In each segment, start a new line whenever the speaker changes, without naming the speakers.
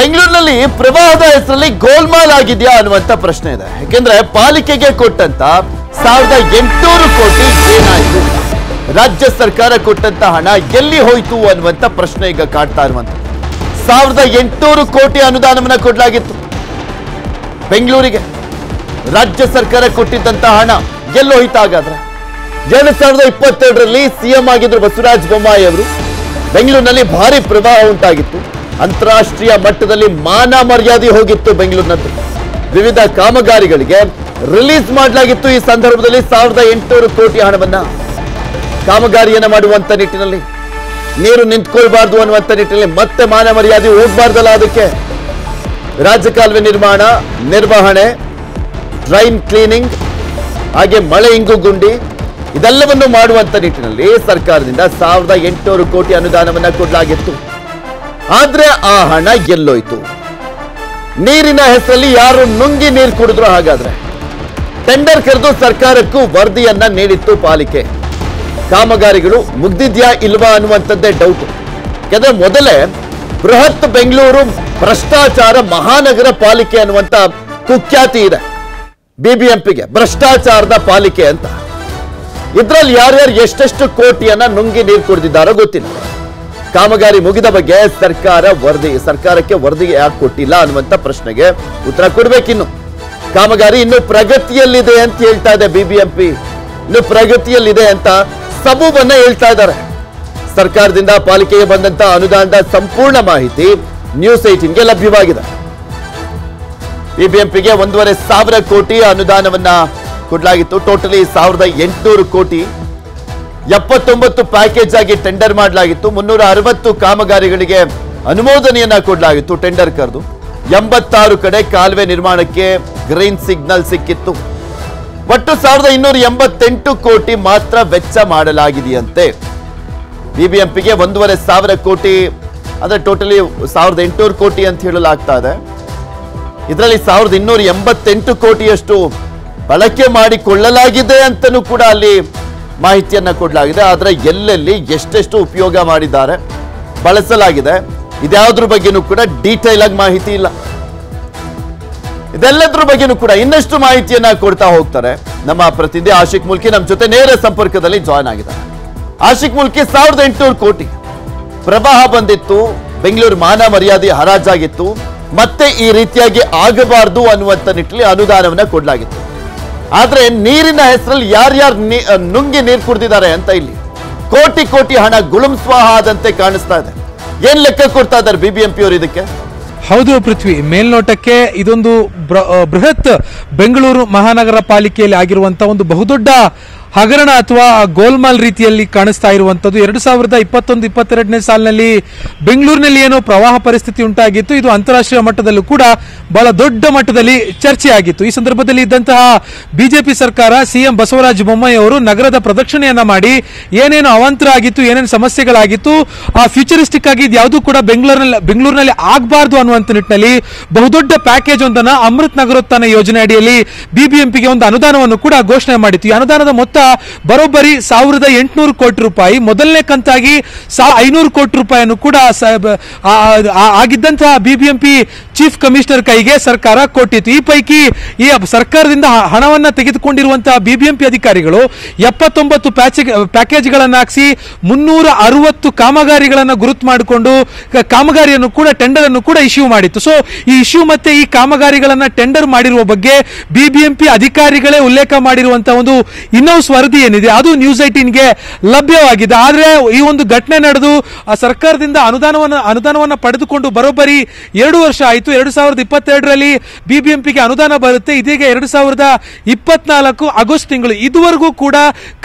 ಬೆಂಗಳೂರಿನಲ್ಲಿ ಪ್ರವಾಹದ ಹೆಸರಲ್ಲಿ ಗೋಲ್ಮಾಲ್ ಆಗಿದೆಯಾ ಅನ್ನುವಂತ ಪ್ರಶ್ನೆ ಇದೆ. ಯಾಕೆಂದ್ರೆ ಪಾಲಿಕೆಗೆ ಕೊಟ್ಟಂತ ಸಾವಿರದ ಎಂಟುನೂರು ಕೋಟಿ ಏನಾಯಿತು? ರಾಜ್ಯ ಸರ್ಕಾರ ಕೊಟ್ಟಂತ ಹಣ ಎಲ್ಲಿ ಹೋಯ್ತು ಅನ್ನುವಂತ ಪ್ರಶ್ನೆ ಈಗ ಕಾಡ್ತಾ ಇರುವಂತ. ಸಾವಿರದ ಎಂಟುನೂರು ಕೋಟಿ ಅನುದಾನವನ್ನ ಕೊಡಲಾಗಿತ್ತು. ಬೆಂಗಳೂರಿಗೆ ರಾಜ್ಯ ಸರ್ಕಾರ ಕೊಟ್ಟಿದ್ದಂತ ಹಣ ಎಲ್ಲಿ ಹೋಯ್ತು ಹಾಗಾದ್ರೆ? ಎರಡ್ ಸಾವಿರದ ಇಪ್ಪತ್ತೆರಡರಲ್ಲಿ ಸಿಎಂ ಆಗಿದ್ರು ಬಸವರಾಜ ಬೊಮ್ಮಾಯಿ ಅವರು. ಬೆಂಗಳೂರಿನಲ್ಲಿ ಭಾರಿ ಪ್ರವಾಹ ಉಂಟಾಗಿತ್ತು. ಅಂತಾರಾಷ್ಟ್ರೀಯ ಮಟ್ಟದಲ್ಲಿ ಮಾನ ಮರ್ಯಾದೆ ಹೋಗಿತ್ತು ಬೆಂಗಳೂರಿನದ್ದು ವಿವಿಧ ಕಾಮಗಾರಿಗಳಿಗೆ ರಿಲೀಸ್ ಮಾಡಲಾಗಿತ್ತು ಈ ಸಂದರ್ಭದಲ್ಲಿ ಸಾವಿರದ ಎಂಟುನೂರು ಕೋಟಿ ಹಣವನ್ನ. ಕಾಮಗಾರಿಯನ್ನು ಮಾಡುವಂತ ನಿಟ್ಟಿನಲ್ಲಿ, ನೀರು ನಿಂತ್ಕೊಳ್ಬಾರ್ದು ಅನ್ನುವಂತ ನಿಟ್ಟಿನಲ್ಲಿ ಮತ್ತೆ ಮಾನ ಮರ್ಯಾದೆ ಹೋಗ್ಬಾರ್ದಲ್ಲ ಅದಕ್ಕೆ. ರಾಜ್ಯ ಕಾಲುವೆ ನಿರ್ಮಾಣ, ನಿರ್ವಹಣೆ, ಡ್ರೈನ್ ಕ್ಲೀನಿಂಗ್, ಹಾಗೆ ಮಳೆ ಇಂಗು ಗುಂಡಿ, ಇದೆಲ್ಲವನ್ನು ಮಾಡುವಂತ ನಿಟ್ಟಿನಲ್ಲಿ ಸರ್ಕಾರದಿಂದ ಸಾವಿರದ ಎಂಟುನೂರು ಕೋಟಿ ಅನುದಾನವನ್ನ ಕೊಡಲಾಗಿತ್ತು. ಆದ್ರೆ ಆ ಹಣ ಎಲ್ಲೋಯ್ತು. ನೀರಿನ ಹೆಸರಲ್ಲಿ ಯಾರು ನುಂಗಿ ನೀರು ಕುಡಿದ್ರು ಹಾಗಾದ್ರೆ? ಟೆಂಡರ್ ಕರೆದು ಸರ್ಕಾರಕ್ಕೂ ವರದಿಯನ್ನ ನೀಡಿತ್ತು ಪಾಲಿಕೆ. ಕಾಮಗಾರಿಗಳು ಮುಗ್ದಿದ್ಯಾ ಇಲ್ವಾ ಅನ್ನುವಂಥದ್ದೇ ಡೌಟ್ ಯಾಕಂದ್ರೆ ಮೊದಲೇ ಬೃಹತ್ ಬೆಂಗಳೂರು ಭ್ರಷ್ಟಾಚಾರ ಮಹಾನಗರ ಪಾಲಿಕೆ ಅನ್ನುವಂತ ಕುಖ್ಯಾತಿ ಇದೆ. ಬಿಬಿಎಂಪಿಗೆ ಭ್ರಷ್ಟಾಚಾರದ ಪಾಲಿಕೆ ಅಂತ. ಇದ್ರಲ್ಲಿ ಯಾರ್ಯಾರು ಎಷ್ಟೆಷ್ಟು ಕೋಟಿಯನ್ನ ನುಂಗಿ ನೀರು ಕುಡಿದಿದ್ದಾರೋ ಗೊತ್ತಿಲ್ಲ. ಕಾಮಗಾರಿ ಮುಗಿದ ಬಗ್ಗೆ ಸರ್ಕಾರ ವರದಿ, ಸರ್ಕಾರಕ್ಕೆ ವರದಿ ಯಾಕೆ ಕೊಟ್ಟಿಲ್ಲ ಅನ್ನುವಂತ ಪ್ರಶ್ನೆಗೆ ಉತ್ತರ ಕೊಡ್ಬೇಕಿನ್ನು. ಕಾಮಗಾರಿ ಇನ್ನು ಪ್ರಗತಿಯಲ್ಲಿದೆ ಅಂತ ಹೇಳ್ತಾ ಇದೆ ಬಿಬಿಎಂಪಿ ಇನ್ನು ಪ್ರಗತಿಯಲ್ಲಿದೆ ಅಂತ ಸಬೂಬನ್ನ ಹೇಳ್ತಾ ಇದ್ದಾರೆ. ಸರ್ಕಾರದಿಂದ ಪಾಲಿಕೆಗೆ ಬಂದಂತ ಅನುದಾನದ ಸಂಪೂರ್ಣ ಮಾಹಿತಿ ನ್ಯೂಸ್ ಏಟೀನ್ಗೆ ಲಭ್ಯವಾಗಿದೆ. ಬಿಬಿಎಂಪಿಗೆ ಒಂದೂವರೆ ಸಾವಿರ ಕೋಟಿ ಅನುದಾನವನ್ನ ಕೊಡಲಾಗಿತ್ತು. ಟೋಟಲಿ ಸಾವಿರದ ಎಂಟುನೂರು ಕೋಟಿ ಎಪ್ಪತ್ತೊಂಬತ್ತು ಪ್ಯಾಕೇಜ್ ಆಗಿ ಟೆಂಡರ್ ಮಾಡಲಾಗಿತ್ತು. ಮುನ್ನೂರ ಅರವತ್ತು ಕಾಮಗಾರಿಗಳಿಗೆ ಅನುಮೋದನೆಯನ್ನ ಕೊಡಲಾಗಿತ್ತು ಟೆಂಡರ್ ಕರೆದು. ಎಂಬತ್ತಾರು ಕಡೆ ಕಾಲುವೆ ನಿರ್ಮಾಣಕ್ಕೆ ಗ್ರೀನ್ ಸಿಗ್ನಲ್ ಸಿಕ್ಕಿತ್ತು. ಒಟ್ಟು ಸಾವಿರದ ಇನ್ನೂರ ಎಂಬತ್ತೆಂಟು ಕೋಟಿ ಮಾತ್ರ ವೆಚ್ಚ ಮಾಡಲಾಗಿದೆಯಂತೆ. ಬಿಬಿಎಂಪಿಗೆ ಒಂದೂವರೆ ಸಾವಿರ ಕೋಟಿ, ಅಂದ್ರೆ ಟೋಟಲಿ ಸಾವಿರದ ಎಂಟುನೂರು ಕೋಟಿ ಅಂತ ಹೇಳಲಾಗ್ತಾ ಇದೆ. ಇದರಲ್ಲಿ ಸಾವಿರದ ಇನ್ನೂರ ಎಂಬತ್ತೆಂಟು ಕೋಟಿಯಷ್ಟು ಬಳಕೆ ಮಾಡಿಕೊಳ್ಳಲಾಗಿದೆ ಅಂತಲೂ ಕೂಡ ಅಲ್ಲಿ ಮಾಹಿತಿಯನ್ನ ಕೊಡಲಾಗಿದೆ. ಆದರೆ ಎಲ್ಲೆಲ್ಲಿ ಎಷ್ಟೆಷ್ಟು ಉಪಯೋಗ ಮಾಡಿದ್ದಾರೆ ಬಳಸಲಾಗಿದೆ. ಇದ್ಯಾವುದ್ರ ಬಗ್ಗೆನೂ ಕೂಡ ಡೀಟೇಲ್ ಆಗಿ ಮಾಹಿತಿ ಇಲ್ಲ. ಇದೆಲ್ಲದ್ರ ಬಗ್ಗೆನೂ ಕೂಡ ಇನ್ನಷ್ಟು ಮಾಹಿತಿಯನ್ನ ಕೊಡ್ತಾ ಹೋಗ್ತಾರೆ ನಮ್ಮ ಪ್ರತಿನಿಧಿ ಆಶಿಕ್ ಮುಲ್ಕಿ. ನಮ್ಮ ಜೊತೆ ನೇರ ಸಂಪರ್ಕದಲ್ಲಿ ಜಾಯ್ನ್ ಆಗಿದ್ದಾರೆ. ಆಶಿಕ್ ಮುಲ್ಕಿ, ಸಾವಿರದ ಎಂಟುನೂರು ಕೋಟಿ. ಪ್ರವಾಹ ಬಂದಿತ್ತು, ಬೆಂಗಳೂರು ಮಾನ ಮರ್ಯಾದೆ ಹರಾಜಾಗಿತ್ತು. ಮತ್ತೆ ಈ ರೀತಿಯಾಗಿ ಆಗಬಾರದು ಅನ್ನುವಂತ ನಿಟ್ಟಿನಲ್ಲಿ ಅನುದಾನವನ್ನ ಕೊಡಲಾಗಿತ್ತು. ಆದ್ರೆ ನೀರಿನ ಹೆಸರಲ್ಲಿ ಯಾರ್ಯಾರು ನುಂಗಿ ನೀರು ಕುಡ್ದಿದ್ದಾರೆ ಅಂತ ಇಲ್ಲಿ ಕೋಟಿ ಕೋಟಿ ಹಣ ಗುಳುಂ ಸ್ವಾಹ ಆದಂತೆ ಕಾಣಿಸ್ತಾ ಇದೆ. ಏನ್ ಲೆಕ್ಕ ಕೊಡ್ತಾ ಇದ್ದಾರೆ ಬಿಬಿಎಂಪಿ ಅವರು ಇದಕ್ಕೆ?
ಹೌದು ಪೃಥ್ವಿ, ಮೇಲ್ನೋಟಕ್ಕೆ ಇದೊಂದು ಬೃಹತ್ ಬೆಂಗಳೂರು ಮಹಾನಗರ ಪಾಲಿಕೆಯಲ್ಲಿ ಆಗಿರುವಂತಹ ಒಂದು ಬಹುದೊಡ್ಡ ಹಗರಣ ಅಥವಾ ಗೋಲ್ಮಾಲ್ ರೀತಿಯಲ್ಲಿ ಕಾಣಿಸ್ತಾ ಇರುವಂತದ್ದು ಎರಡು ಸಾವಿರದ ಇಪ್ಪತ್ತೊಂದು, ಇಪ್ಪತ್ತೆರಡನೇ ಸಾಲಿನಲ್ಲಿ ಬೆಂಗಳೂರಿನಲ್ಲಿ ಏನೋ ಪ್ರವಾಹ ಪರಿಸ್ಥಿತಿ ಉಂಟಾಗಿತ್ತು. ಇದು ಅಂತಾರಾಷ್ಟ್ರೀಯ ಮಟ್ಟದಲ್ಲೂ ಕೂಡ ಬಹಳ ದೊಡ್ಡ ಮಟ್ಟದಲ್ಲಿ ಚರ್ಚೆಯಾಗಿತ್ತು. ಈ ಸಂದರ್ಭದಲ್ಲಿ ಇದ್ದಂತಹ ಬಿಜೆಪಿ ಸರ್ಕಾರ ಸಿಎಂ ಬಸವರಾಜ ಬೊಮ್ಮಾಯಿ ಅವರು ನಗರದ ಪ್ರದಕ್ಷಿಣೆಯನ್ನ ಮಾಡಿ ಏನೇನು ಅವಾಂತರ ಆಗಿತ್ತು ಏನೇನು ಸಮಸ್ಯೆಗಳಾಗಿತ್ತು, ಆ ಫ್ಯೂಚರಿಸ್ಟಿಕ್ ಆಗಿ ಯಾವುದು ಕೂಡ ಬೆಂಗಳೂರಿನಲ್ಲಿ ಬೆಂಗಳೂರಿನಲ್ಲಿ ಆಗಬಾರ್ದು ಅನ್ನುವಂತ ನಿಟ್ಟಿನಲ್ಲಿ ಬಹುದೊಡ್ಡ ಪ್ಯಾಕೇಜ್ ಒಂದನ್ನು ಅಮೃತ್ ನಗರೋತ್ಥಾನ ಯೋಜನೆ ಅಡಿಯಲ್ಲಿ ಬಿಬಿಎಂಪಿಗೆ ಒಂದು ಅನುದಾನವನ್ನು ಕೂಡ ಘೋಷಣೆ ಮಾಡಿತ್ತು. ಈ ಅನುದಾನದ ಮೊತ್ತ ಬರೋಬ್ಬರಿ ಸಾವಿರದ ಎಂಟುನೂರು ಕೋಟಿ ರೂಪಾಯಿ. ಮೊದಲನೇ ಕಂತಾಗಿ ಐನೂರು ಕೋಟಿ ರೂಪಾಯಿಯನ್ನು ಕೂಡ ಆಗಿದ್ದಂತಹ ಬಿಬಿಎಂಪಿ ಚೀಫ್ ಕಮಿಷನರ್ ಕೈಗೆ ಸರ್ಕಾರ ಕೊಟ್ಟಿತ್ತು. ಈ ಪೈಕಿ ಈ ಸರ್ಕಾರದಿಂದ ಹಣವನ್ನ ತೆಗೆದುಕೊಂಡಿರುವಂತಹ ಬಿಬಿಎಂಪಿ ಅಧಿಕಾರಿಗಳು ಎಪ್ಪತ್ತೊಂಬತ್ತು ಪ್ಯಾಕೇಜ್ಗಳನ್ನು ಹಾಕಿಸಿ ಮುನ್ನೂರ ಅರವತ್ತು ಕಾಮಗಾರಿಗಳನ್ನು ಗುರುತು ಮಾಡಿಕೊಂಡು ಕಾಮಗಾರಿಯನ್ನು ಕೂಡ ಟೆಂಡರ್ ಅನ್ನು ಕೂಡ ಇಶ್ಯೂ ಮಾಡಿತ್ತು. ಸೊ ಈ ಇಶ್ಯೂ ಮತ್ತೆ ಈ ಕಾಮಗಾರಿಗಳನ್ನ ಟೆಂಡರ್ ಮಾಡಿರುವ ಬಗ್ಗೆ ಬಿಬಿಎಂಪಿ ಅಧಿಕಾರಿಗಳೇ ಉಲ್ಲೇಖ ಮಾಡಿರುವಂತಹ ಒಂದು ಇನ್ನೌಸ್ ವರದಿ ಏನಿದೆ, ಅದು ನ್ಯೂಸ್ ಏಟೀನ್ಗೆ ಲಭ್ಯವಾಗಿದೆ. ಆದ್ರೆ ಈ ಒಂದು ಘಟನೆ ನಡೆದು ಸರ್ಕಾರದಿಂದ ಅನುದಾನವನ್ನ ಅನುದಾನವನ್ನ ಪಡೆದುಕೊಂಡು ಬರೋಬ್ಬರಿ ಎರಡು ವರ್ಷ ಆಯಿತು. ಎರಡು ಸಾವಿರದ ಇಪ್ಪತ್ತೆರಡರಲ್ಲಿ ಬಿಬಿಎಂಪಿಗೆ ಅನುದಾನ ಬರುತ್ತೆ. ಇದೀಗ ಎರಡು ಸಾವಿರದ ಇಪ್ಪತ್ನಾಲ್ಕು ಆಗಸ್ಟ್ ತಿಂಗಳು. ಇದುವರೆಗೂ ಕೂಡ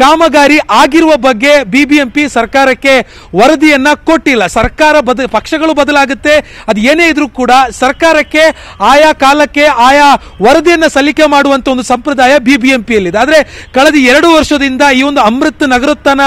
ಕಾಮಗಾರಿ ಆಗಿರುವ ಬಗ್ಗೆ ಬಿಬಿಎಂಪಿ ಸರ್ಕಾರಕ್ಕೆ ವರದಿಯನ್ನ ಕೊಟ್ಟಿಲ್ಲ. ಸರ್ಕಾರ ಬದ, ಪಕ್ಷಗಳು ಬದಲಾಗುತ್ತೆ. ಅದು ಏನೇ ಇದ್ರೂ ಕೂಡ ಸರ್ಕಾರಕ್ಕೆ ಆಯಾ ಕಾಲಕ್ಕೆ ಆಯಾ ವರದಿಯನ್ನ ಸಲ್ಲಿಕೆ ಮಾಡುವಂತ ಒಂದು ಸಂಪ್ರದಾಯ ಬಿಬಿಎಂಪಿಯಲ್ಲಿದೆ. ಆದ್ರೆ ಕಳೆದ ಎರಡು ವರ್ಷದಿಂದ ಈ ಒಂದು ಅಮೃತ್ ನಗರೋತ್ಥಾನ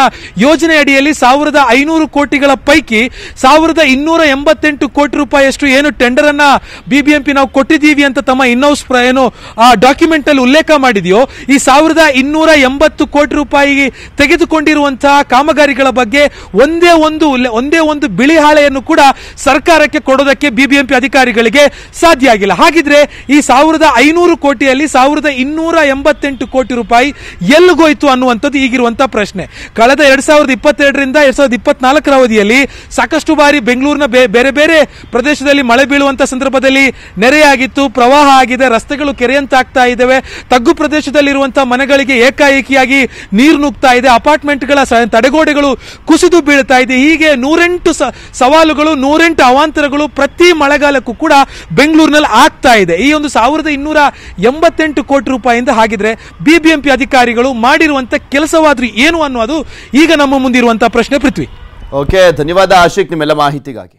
ಯೋಜನೆ ಅಡಿಯಲ್ಲಿ ಸಾವಿರದ ಐನೂರು ಕೋಟಿಗಳ ಪೈಕಿ ಸಾವಿರದ ಇನ್ನೂರ ಎಂಬತ್ತೆಂಟು ಕೋಟಿ ರೂಪಾಯಿಯಷ್ಟು ಏನು ಟೆಂಡರ್ ಅನ್ನ ಬಿಬಿಎಂಪಿ ನಾವು ಕೊಟ್ಟಿದ್ದೀವಿ ಅಂತ ತಮ್ಮ ಇನ್ನೌಸ್ ಏನು ಆ ಡಾಕ್ಯುಮೆಂಟ್ ಅಲ್ಲಿ ಉಲ್ಲೇಖ ಮಾಡಿದೆಯೋ, ಈ ಸಾವಿರದ ಇನ್ನೂರ ಎಂಬತ್ತು ಕೋಟಿ ರೂಪಾಯಿ ತೆಗೆದುಕೊಂಡಿರುವಂತಹ ಕಾಮಗಾರಿಗಳ ಬಗ್ಗೆ ಒಂದೇ ಒಂದು ಒಂದೇ ಒಂದು ಬಿಳಿ ಹಾಳೆಯನ್ನು ಕೂಡ ಸರ್ಕಾರಕ್ಕೆ ಕೊಡೋದಕ್ಕೆ ಬಿಬಿಎಂಪಿ ಅಧಿಕಾರಿಗಳಿಗೆ ಸಾಧ್ಯ ಆಗಿಲ್ಲ. ಹಾಗಿದ್ರೆ ಈ ಸಾವಿರದ ಐನೂರು ಕೋಟಿಯಲ್ಲಿ ಸಾವಿರದ ಇನ್ನೂರ ಎಂಬತ್ತೆಂಟು ಕೋಟಿ ರೂಪಾಯಿ ಎಲ್ಲಿಗೋಯ್ತು ಅನ್ನುವಂಥದ್ದು ಈಗಿರುವಂತಹ ಪ್ರಶ್ನೆ. ಕಳೆದ ಎರಡ್ ಸಾವಿರದ ಇಪ್ಪತ್ತೆರಡರಿಂದ ಎರಡ್ ಸಾವಿರದ ಇಪ್ಪತ್ನಾಲ್ಕರ ಅವಧಿಯಲ್ಲಿ ಸಾಕಷ್ಟು ಬಾರಿ ಬೆಂಗಳೂರಿನ ಬೇರೆ ಬೇರೆ ಪ್ರದೇಶದಲ್ಲಿ ಮಳೆ ಬೀಳುವಂತ ಸಂದರ್ಭದಲ್ಲಿ ನೆರೆಯಾಗಿತ್ತು, ಪ್ರವಾಹ ಆಗಿದೆ, ರಸ್ತೆಗಳು ಕೆರೆಯಂತಾಗ್ತಾ ಇದ್ದಾವೆ. ತಗ್ಗು ಪ್ರದೇಶದಲ್ಲಿರುವಂತಹ ಮನೆಗಳಿಗೆ ಏಕಾಏಕಿಯಾಗಿ ನೀರು ನುಗ್ತಾ ಇದೆ. ಅಪಾರ್ಟ್ಮೆಂಟ್ಗಳ ತಡೆಗೋಡೆಗಳು ಕುಸಿದು ಬೀಳ್ತಾ ಇದೆ. ಹೀಗೆ ನೂರೆಂಟು ಸವಾಲುಗಳು, ನೂರೆಂಟು ಅವಾಂತರಗಳು ಪ್ರತಿ ಮಳೆಗಾಲಕ್ಕೂ ಕೂಡ ಬೆಂಗಳೂರಿನಲ್ಲಿ ಆಗ್ತಾ ಇದೆ. ಈ ಒಂದು ಸಾವಿರದ ಇನ್ನೂರ ಎಂಬತ್ತೆಂಟು ಕೋಟಿ ರೂಪಾಯಿಂದ ಹಾಗಿದ್ರೆ ಬಿಬಿಎಂಪಿ ಅಧಿಕಾರಿಗಳು ಮಾಡಿರುವಂತಹ ಕೆಲಸವಾದ್ರೂ ಏನು ಅನ್ನೋದು ಈಗ ನಮ್ಮ ಮುಂದಿರುವಂತಹ ಪ್ರಶ್ನೆ ಪೃಥ್ವಿ.
ಓಕೆ, ಧನ್ಯವಾದ ಆಶಿಕ್, ನಿಮ್ಮೆಲ್ಲ ಮಾಹಿತಿಗಾಗಿ.